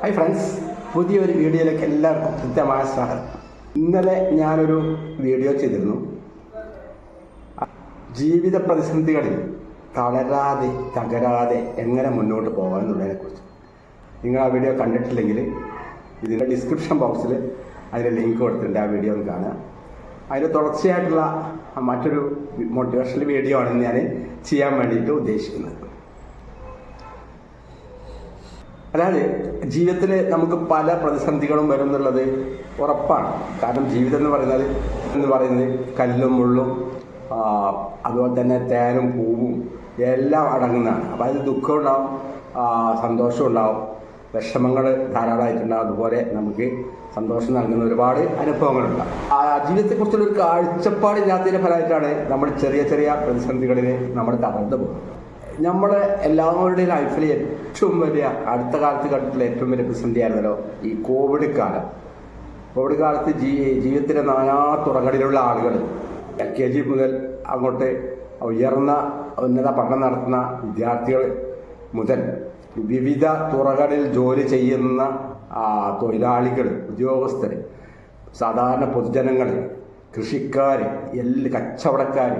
Hi friends പുതിയൊരു വീഡിയോയിലേക്ക് എല്ലാവർക്കും കൃത്യമായ സ്വാഗതം. ഇന്നലെ ഞാനൊരു വീഡിയോ ചെയ്തിരുന്നു. ജീവിത പ്രതിസന്ധികളിൽ തളരാതെ തകരാതെ എങ്ങനെ മുന്നോട്ട് പോകാം എന്നുള്ളതിനെക്കുറിച്ച്. നിങ്ങൾ ആ വീഡിയോ കണ്ടിട്ടില്ലെങ്കിൽ ഇതിന്റെ ഡിസ്ക്രിപ്ഷൻ ബോക്സിൽ അതിന്റെ ലിങ്ക് കൊടുത്തിട്ടുണ്ട്. ആ വീഡിയോ ഒന്ന് കാണുക. അതിന്റെ തുടർച്ചയായിട്ടുള്ള മറ്റൊരു മോട്ടിവേഷണൽ വീഡിയോ ആണ് ഞാൻ ചെയ്യാൻ വേണ്ടിയിട്ട് ഉദ്ദേശിക്കുന്നത്. അതായത് ജീവിതത്തിൽ നമുക്ക് പല പ്രതിസന്ധികളും വരും എന്നുള്ളത് ഉറപ്പാണ്. കാരണം ജീവിതം എന്ന് പറയുന്നത് എന്ന് പറയുന്നത് കല്ലും മുള്ളും അതുപോലെ തന്നെ തേനും പൂവും എല്ലാം അടങ്ങുന്നതാണ്. അപ്പോൾ അതിൽ ദുഃഖം ഉണ്ടാവും സന്തോഷം ഉണ്ടാവും വിഷമങ്ങൾ ധാരാളമായിട്ടുണ്ടാവും. അതുപോലെ നമുക്ക് സന്തോഷം നൽകുന്ന ഒരുപാട് അനുഭവങ്ങളുണ്ടാവും ആ ജീവിതത്തെക്കുറിച്ചുള്ള ഒരു കാഴ്ചപ്പാടില്ലാത്തതിന്റെ ഫലമായിട്ടാണ് നമ്മൾ ചെറിയ ചെറിയ പ്രതിസന്ധികളിൽ നമ്മൾ തകർന്നു പോകുന്നത്. നമ്മുടെ എല്ലാവരുടെയും ലൈഫിൽ ഏറ്റവും വലിയ അടുത്ത കാലത്ത് കണ്ടിട്ടുള്ള ഏറ്റവും വലിയ പ്രതിസന്ധിയായിരുന്നല്ലോ ഈ കോവിഡ് കാലം. കോവിഡ് കാലത്ത് ജീ ജീവിതത്തിലെ നാനാ തുറകളിലുള്ള ആളുകൾ എൽ കെ ജി മുതൽ അങ്ങോട്ട് ഉയർന്ന ഉന്നത പഠനം നടത്തുന്ന വിദ്യാർത്ഥികൾ മുതൽ വിവിധ തുറകളിൽ ജോലി ചെയ്യുന്ന തൊഴിലാളികൾ ഉദ്യോഗസ്ഥർ സാധാരണ പൊതുജനങ്ങൾ കൃഷിക്കാർ എല്ലാ കച്ചവടക്കാർ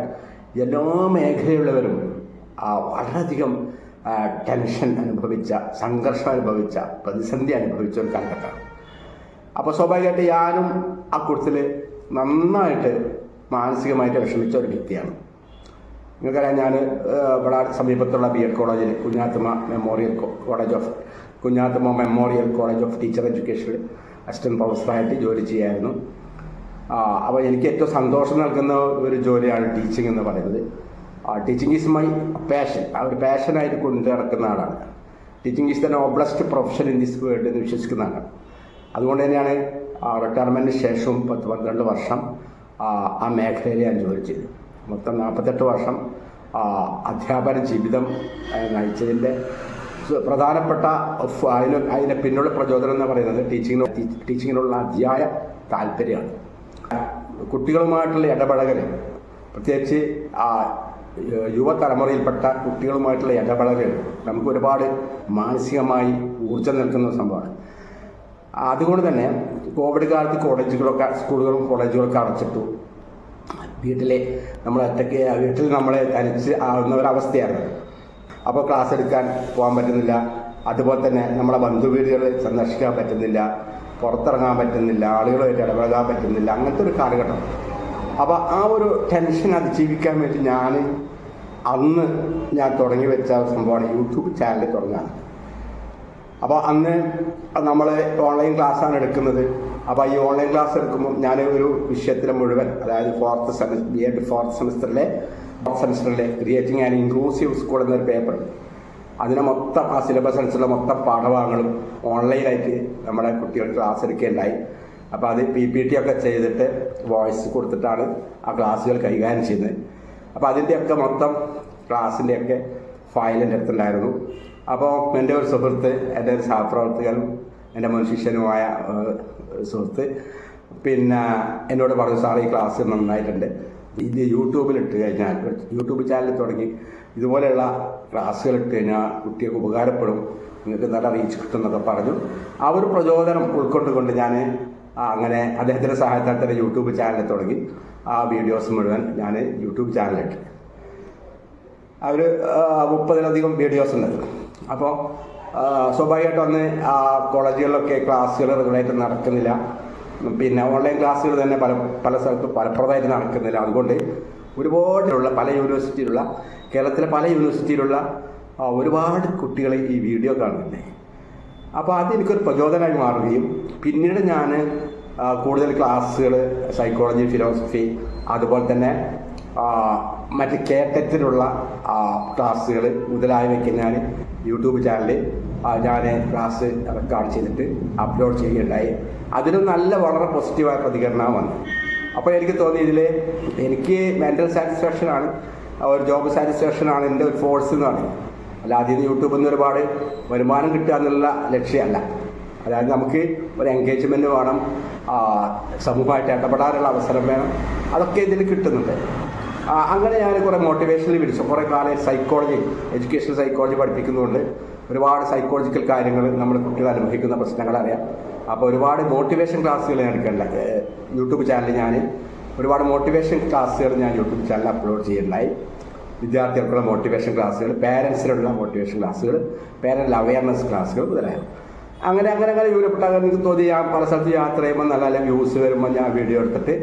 എല്ലാ മേഖലയുള്ളവരും വളരെയധികം ടെൻഷൻ അനുഭവിച്ച സംഘർഷം അനുഭവിച്ച പ്രതിസന്ധി അനുഭവിച്ച ഒരു കാലഘട്ടമാണ്. അപ്പോൾ സ്വാഭാവികമായിട്ട് ഞാനും ആ കൂട്ടത്തിൽ നന്നായിട്ട് മാനസികമായിട്ട് വിഷമിച്ച ഒരു വ്യക്തിയാണ്. നിങ്ങൾക്കറിയാം ഞാൻ ഇവിടെ സമീപത്തുള്ള ബി എഡ് കോളേജിൽ Kunjathamma memorial college of Kunjathamma memorial college of teacher എഡ്യൂക്കേഷനിൽ assistant പ്രൊഫസറായിട്ട് ജോലി ചെയ്യായിരുന്നു. അപ്പോൾ എനിക്ക് ഏറ്റവും സന്തോഷം നൽകുന്ന ഒരു ജോലിയാണ് ടീച്ചിങ് എന്ന് പറയുന്നത്. ടീച്ചിങ് ഈസ് മൈ പാഷൻ ആ ഒരു പാഷനായിട്ട് കൊണ്ടുനടക്കുന്ന ആളാണ്. Teaching is the noblest profession in this world എന്ന് വിശ്വസിക്കുന്ന ആളാണ്. അതുകൊണ്ട് തന്നെയാണ് റിട്ടയർമെന്റിന് ശേഷവും പത്ത് പന്ത്രണ്ട് വർഷം ആ, മേഖലയിൽ ഞാൻ ജോലി ചെയ്തു. മൊത്തം നാൽപ്പത്തെട്ട് വർഷം അധ്യാപന ജീവിതം നയിച്ചതിന്റെ പ്രധാനപ്പെട്ട അതിന് അതിന്റെ പിന്നുള്ള പ്രചോദനം എന്ന് പറയുന്നത് ടീച്ചിങ്ങിന് ടീച്ചിങ്ങിനുള്ള അതിയായ താല്പര്യമാണ്. കുട്ടികളുമായിട്ടുള്ള ഇടപഴകൽ പ്രത്യേകിച്ച് യുവതലമുറയിൽപ്പെട്ട കുട്ടികളുമായിട്ടുള്ള ഇടപെടലുകൾ നമുക്ക് ഒരുപാട് മാനസികമായി ഊർജം നൽകുന്ന സംഭവമാണ്. അതുകൊണ്ട് തന്നെ കോവിഡ് കാലത്ത് കോളേജുകളൊക്കെ സ്കൂളുകളും കോളേജുകളൊക്കെ അടച്ചിട്ടു. വീട്ടിലെ നമ്മൾ ഒറ്റയ്ക്ക് വീട്ടിൽ നമ്മളെ തനിച്ച് ആവുന്ന ഒരവസ്ഥയായിരുന്നു. അപ്പോൾ ക്ലാസ് എടുക്കാൻ പോകാൻ പറ്റുന്നില്ല. അതുപോലെ തന്നെ നമ്മളെ ബന്ധു ബന്ധുവീടുകളിൽ സന്ദർശിക്കാൻ പറ്റുന്നില്ല. പുറത്തിറങ്ങാൻ പറ്റുന്നില്ല. ആളുകളുമായിട്ട് ഇടപഴകാൻ പറ്റുന്നില്ല. അങ്ങനത്തെ ഒരു കാലഘട്ടം. അപ്പോൾ ആ ഒരു ടെൻഷൻ അതിജീവിക്കാൻ വേണ്ടി ഞാൻ അന്ന് ഞാൻ തുടങ്ങി വെച്ച സംഭവമാണ് യൂട്യൂബ് ചാനൽ തുടങ്ങാൻ. അപ്പോൾ അന്ന് നമ്മൾ ഓൺലൈൻ ക്ലാസ്സാണ് എടുക്കുന്നത്. അപ്പോൾ ഈ ഓൺലൈൻ ക്ലാസ് എടുക്കുമ്പോൾ ഞാൻ ഒരു വിഷയത്തിലെ മുഴുവൻ അതായത് fourth semester B Ed fourth സെമസ്റ്ററിലെ fourth സെമസ്റ്ററിലെ ക്രിയേറ്റിംഗ് ആൻഡ് ഇൻക്ലൂസീവ് സ്കൂൾ എന്നൊരു പേപ്പർ അതിനെ മൊത്തം ആ സിലബസ് അനുസരിച്ചുള്ള മൊത്തം പാഠഭാഗങ്ങളും ഓൺലൈനായിട്ട് നമ്മുടെ കുട്ടികൾ ക്ലാസ് എടുക്കുകയുണ്ടായി. അപ്പോൾ അത് പി പി ടി ഒക്കെ ചെയ്തിട്ട് വോയിസ് കൊടുത്തിട്ടാണ് ആ ക്ലാസ്സുകൾ കൈകാര്യം ചെയ്യുന്നത്. അപ്പോൾ അതിന്റെയൊക്കെ മൊത്തം ക്ലാസ്സിന്റെയൊക്കെ ഫയൽ എന്റെ അടുത്തുണ്ടായിരുന്നു. അപ്പോൾ എന്റെ ഒരു സുഹൃത്ത് എന്റെ ഒരു സഹപ്രവർത്തകനും എന്റെ മുൻ ശിഷ്യനുമായ സുഹൃത്ത് പിന്നെ എന്നോട് പറഞ്ഞു സാർ ഈ ക്ലാസ് നന്നായിട്ടുണ്ട്. ഇത് യൂട്യൂബിൽ ഇട്ട് കഴിഞ്ഞാൽ യൂട്യൂബ് ചാനൽ തുടങ്ങി ഇതുപോലെയുള്ള ക്ലാസ്സുകൾ ഇട്ട് കഴിഞ്ഞാൽ കുട്ടികൾക്ക് ഉപകാരപ്പെടും. നിങ്ങൾക്ക് നല്ല റീച്ച് കിട്ടും എന്നൊക്കെ പറഞ്ഞു. ആ ഒരു പ്രചോദനം ഉൾക്കൊണ്ടുകൊണ്ട് ഞാൻ അങ്ങനെ അദ്ദേഹത്തിന്റെ സഹായത്താൽ തന്നെ യൂട്യൂബ് ചാനൽ തുടങ്ങി. ആ വീഡിയോസ് മുഴുവൻ ഞാൻ യൂട്യൂബ് ചാനലിട്ട് അവർ മുപ്പതിലധികം വീഡിയോസ് ഉണ്ട് അപ്പോൾ സ്വാഭാവികമായിട്ടും വന്ന് കോളേജുകളിലൊക്കെ ക്ലാസ്സുകൾ റെഗുലറായിട്ട് നടക്കുന്നില്ല. പിന്നെ ഓൺലൈൻ ക്ലാസ്സുകൾ തന്നെ പല പല സ്ഥലത്തും ഫലപ്രദമായിട്ട് നടക്കുന്നില്ല. അതുകൊണ്ട് ഒരുപാടുള്ള പല യൂണിവേഴ്സിറ്റിയിലുള്ള കേരളത്തിലെ പല യൂണിവേഴ്സിറ്റിയിലുള്ള ഒരുപാട് കുട്ടികൾ ഈ വീഡിയോ കാണുന്നുണ്ട് അപ്പോൾ അത് എനിക്കൊരു പ്രചോദനമായി മാറുകയും പിന്നീട് ഞാൻ കൂടുതൽ ക്ലാസ്സുകൾ സൈക്കോളജി ഫിലോസഫി അതുപോലെ തന്നെ മറ്റ് കേട്ടറ്റിലുള്ള ക്ലാസ്സുകൾ മുതലായവയ്ക്ക് ഞാൻ യൂട്യൂബ് ചാനലിൽ ഞാൻ ക്ലാസ് റെക്കോർഡ് ചെയ്തിട്ട് അപ്ലോഡ് ചെയ്യുകയുണ്ടായി. അതിനും നല്ല വളരെ പോസിറ്റീവായ പ്രതികരണം വന്നു. അപ്പോൾ എനിക്ക് തോന്നി ഇതിൽ എനിക്ക് മെന്റൽ സാറ്റിസ്ഫാക്ഷനാണ് ഒരു ജോബ് സാറ്റിസ്ഫാക്ഷനാണ് എന്റെ ഒരു ഫോഴ്സ് എന്ന് പറയുന്നത്. അല്ലാതെ ഇത് യൂട്യൂബിൽ നിന്ന് ഒരുപാട് വരുമാനം കിട്ടുക എന്നുള്ള ലക്ഷ്യമല്ല. അതായത് നമുക്ക് ഒരു എൻഗേജ്മെന്റ് വേണം. സമൂഹമായിട്ട് ഇടപെടാനുള്ള അവസരം വേണം. അതൊക്കെ ഇതിൽ കിട്ടുന്നുണ്ട്. അങ്ങനെ ഞാൻ കുറേ മോട്ടിവേഷനിൽ വിളിച്ചു കുറേ കാലം സൈക്കോളജി എഡ്യൂക്കേഷൻ സൈക്കോളജി പഠിപ്പിക്കുന്നതുകൊണ്ട് ഒരുപാട് സൈക്കോളജിക്കൽ കാര്യങ്ങൾ നമ്മൾ കുട്ടികൾ അനുഭവിക്കുന്ന പ്രശ്നങ്ങൾ അറിയാം. അപ്പോൾ ഒരുപാട് മോട്ടിവേഷൻ ക്ലാസ്സുകൾ ഞാൻ എടുക്കണ്ട. യൂട്യൂബ് ചാനലിൽ ഞാൻ ഒരുപാട് മോട്ടിവേഷൻ ക്ലാസ്സുകൾ ഞാൻ യൂട്യൂബ് ചാനലിൽ അപ്ലോഡ് ചെയ്യുന്നുണ്ടായി വിദ്യാർത്ഥികൾക്കുള്ള മോട്ടിവേഷൻ ക്ലാസ്സുകൾ പേരൻസിനുള്ള മോട്ടിവേഷൻ ക്ലാസ്സുകൾ പേരന്റ് അവയർനെസ് ക്ലാസ്സുകൾ മുതലായവ. അങ്ങനെ അങ്ങനെ അങ്ങനെ യൂട്യൂബ് എനിക്ക് തോന്നി. ഞാൻ പല സ്ഥലത്ത് യാത്ര ചെയ്യുമ്പോൾ നല്ല നല്ല വ്യൂസ് വരുമ്പോൾ ഞാൻ വീഡിയോ എടുത്തിട്ട്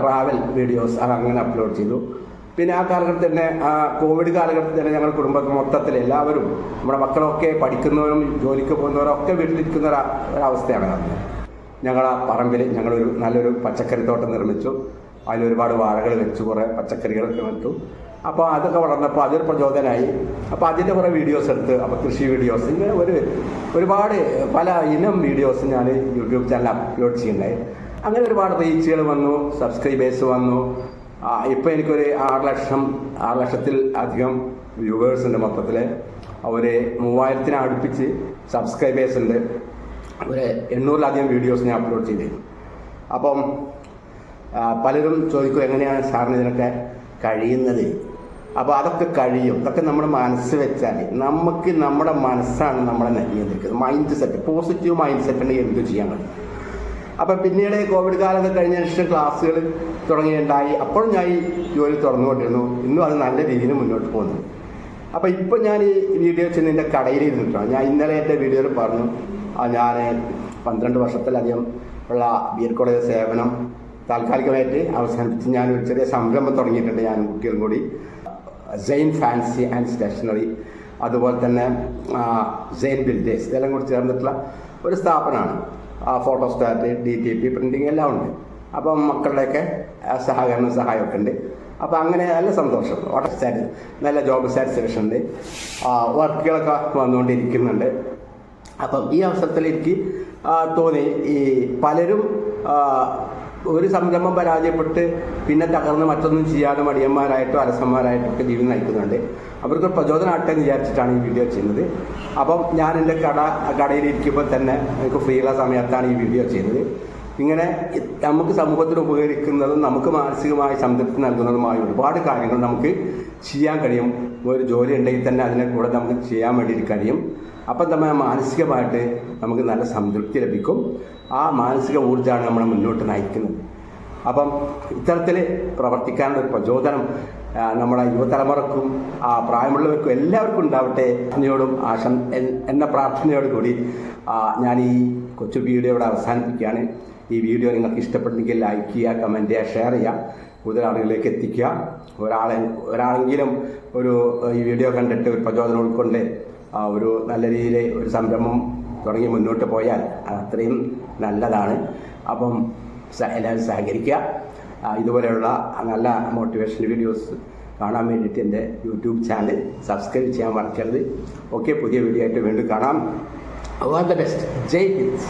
ട്രാവൽ വീഡിയോസ് അങ്ങനെ അപ്ലോഡ് ചെയ്തു. പിന്നെ ആ കാലഘട്ടത്തിൽ തന്നെ കോവിഡ് കാലഘട്ടത്തിൽ തന്നെ ഞങ്ങളുടെ കുടുംബത്തിൽ മൊത്തത്തിൽ എല്ലാവരും നമ്മുടെ മക്കളൊക്കെ പഠിക്കുന്നവരും ജോലിക്ക് പോകുന്നവരും ഒക്കെ വീട്ടിലിരിക്കുന്ന ഒരു ഒരവസ്ഥയാണ് അന്ന് ഞങ്ങൾ ആ പറമ്പിൽ ഞങ്ങളൊരു നല്ലൊരു പച്ചക്കറി തോട്ടം നിർമ്മിച്ചു. അതിൽ ഒരുപാട് വാഴകൾ വെച്ചു കുറേ പച്ചക്കറികളൊക്കെ നട്ടു. അപ്പോൾ അതൊക്കെ വളർന്നപ്പോൾ അതൊരു പ്രചോദനമായി അപ്പോൾ അതിന്റെ കുറേ വീഡിയോസ് എടുത്ത് അപ്പോൾ കൃഷി വീഡിയോസ് ഇങ്ങനെ ഒരു ഒരുപാട് പല ഇനം വീഡിയോസ് ഞാൻ യൂട്യൂബ് ചാനൽ അപ്ലോഡ് ചെയ്യുന്നുണ്ടായി അങ്ങനെ ഒരുപാട് റീച്ചുകൾ വന്നു സബ്സ്ക്രൈബേഴ്സ് വന്നു. ഇപ്പോൾ എനിക്കൊരു ആറ് ലക്ഷം ആറ് ലക്ഷത്തിൽ അധികം വ്യൂവേഴ്സ് ഉണ്ട് മൊത്തത്തിൽ ഒരു മൂവായിരത്തിനെ അടുപ്പിച്ച് സബ്സ്ക്രൈബേഴ്സ് ഉണ്ട്. ഒരു എണ്ണൂറിലധികം വീഡിയോസ് ഞാൻ അപ്ലോഡ് ചെയ്തിരുന്നു. അപ്പം പലരും ചോദിക്കും എങ്ങനെയാണ് സാറിന് ഇതിനൊക്കെ കഴിയുന്നത്? അപ്പോൾ അതൊക്കെ കഴിയും. അതൊക്കെ നമ്മുടെ മനസ്സ് വെച്ചാൽ നമുക്ക് നമ്മുടെ മനസ്സാണ് നമ്മളെ നിയന്ത്രിക്കുന്നത്. Mindset positive mindset ഉണ്ടെങ്കിൽ എന്ത് ചെയ്യാൻ പറ്റും? അപ്പം പിന്നീട് കോവിഡ് കാലമൊക്കെ കഴിഞ്ഞ ശേഷം ക്ലാസ്സുകൾ തുടങ്ങിയിട്ടുണ്ടായി. അപ്പോഴും ഞാൻ ഈ ജോലി തുറന്നുകൊണ്ടിരുന്നു ഇന്നും അത് നല്ല രീതിയിൽ മുന്നോട്ട് പോകുന്നു. അപ്പോൾ ഇപ്പം ഞാൻ ഈ വീഡിയോ ചെയ്യുന്നതിന്റെ കടയിൽ ഇരുന്നിട്ടാണ് ഞാൻ ഇന്നലെ എന്റെ വീഡിയോയിൽ പറഞ്ഞു ഞാൻ പന്ത്രണ്ട് വർഷത്തിലധികം ഉള്ള ബി എഡ് കോളേജ് സേവനം താൽക്കാലികമായിട്ട് അവസാനിപ്പിച്ച് ഞാൻ ഒരു ചെറിയ സംരംഭം തുടങ്ങിയിട്ടുണ്ട്. ഞാൻ കുട്ടികളും കൂടി സെയിൻ ഫാൻസി ആൻഡ് സ്റ്റേഷനറി അതുപോലെ തന്നെ സെയിൻ ബിൽഡേഴ്സ് ഇതെല്ലാം കൂടി ചേർന്നിട്ടുള്ള ഒരു സ്ഥാപനമാണ്. Photostat D T P printing എല്ലാം ഉണ്ട്. അപ്പം മക്കളുടെയൊക്കെ സഹകരണം സഹായമൊക്കെ ഉണ്ട്. അപ്പോൾ അങ്ങനെ നല്ല സന്തോഷം. സാറ്റി നല്ല ജോബ് സാറ്റിസ്ഫാക്ഷൻ ഉണ്ട്. വർക്കുകളൊക്കെ വന്നുകൊണ്ടിരിക്കുന്നുണ്ട്. അപ്പം ഈ അവസരത്തിൽ എനിക്ക് തോന്നി ഈ പലരും ഒരു സംരംഭം പരാജയപ്പെട്ട് പിന്നെ തകർന്ന് മറ്റൊന്നും ചെയ്യാതെ മടിയന്മാരായിട്ടോ അലസന്മാരായിട്ടോ ഒക്കെ ജീവിതം നയിക്കുന്നുണ്ട്. അവർക്ക് പ്രചോദനമാട്ടെ എന്ന് വിചാരിച്ചിട്ടാണ് ഈ വീഡിയോ ചെയ്യുന്നത്. അപ്പം ഞാൻ എന്റെ കട കടയിലിരിക്കുമ്പോൾ തന്നെ എനിക്ക് ഫ്രീ ഉള്ള സമയത്താണ് ഈ വീഡിയോ ചെയ്യുന്നത്. ഇങ്ങനെ നമുക്ക് സമൂഹത്തിന് ഉപകരിക്കുന്നതും നമുക്ക് മാനസികമായി സംതൃപ്തി നൽകുന്നതുമായ ഒരുപാട് കാര്യങ്ങൾ നമുക്ക് ചെയ്യാൻ കഴിയും. ഒരു ജോലി ഉണ്ടെങ്കിൽ തന്നെ അതിനെ കൂടെ നമുക്ക് ചെയ്യാൻ വേണ്ടിയിട്ട് കഴിയും. അപ്പം നമ്മൾ മാനസികമായിട്ട് നമുക്ക് നല്ല സംതൃപ്തി ലഭിക്കും. ആ മാനസിക ഊർജമാണ് നമ്മളെ മുന്നോട്ട് നയിക്കുന്നത്. അപ്പം ഇത്തരത്തിൽ പ്രവർത്തിക്കാനുള്ള പ്രചോദനം നമ്മുടെ യുവതലമുറക്കും ആ പ്രായമുള്ളവർക്കും എല്ലാവർക്കും ഉണ്ടാവട്ടെ പ്രാർത്ഥനയോടും ആശ എന്ന പ്രാർത്ഥനയോട് കൂടി ഞാൻ ഈ കൊച്ചു വീഡിയോ ഇവിടെ അവസാനിപ്പിക്കുകയാണ്. ഈ വീഡിയോ നിങ്ങൾക്ക് ഇഷ്ടപ്പെട്ടെങ്കിൽ ലൈക്ക് ചെയ്യുക കമന്റ് ചെയ്യുക ഷെയർ ചെയ്യുക. കൂടുതൽ ആളുകളിലേക്ക് എത്തിക്കുക. ഒരാളെ ഒരാളെങ്കിലും ഒരു ഈ വീഡിയോ കണ്ടിട്ട് ഒരു പ്രചോദനം ഉൾക്കൊണ്ട് ഒരു നല്ല രീതിയിൽ ഒരു സംരംഭം തുടങ്ങി മുന്നോട്ട് പോയാൽ അത് അത്രയും നല്ലതാണ്. അപ്പം എല്ലാവരും സഹകരിക്കുക. ഇതുപോലെയുള്ള നല്ല മോട്ടിവേഷൻ വീഡിയോസ് കാണാൻ വേണ്ടിയിട്ട് എന്റെ യൂട്യൂബ് ചാനൽ സബ്സ്ക്രൈബ് ചെയ്യാൻ മറക്കരുത്. ഓക്കെ പുതിയ വീഡിയോ ആയിട്ട് വീണ്ടും കാണാം. All the best Jai Hind.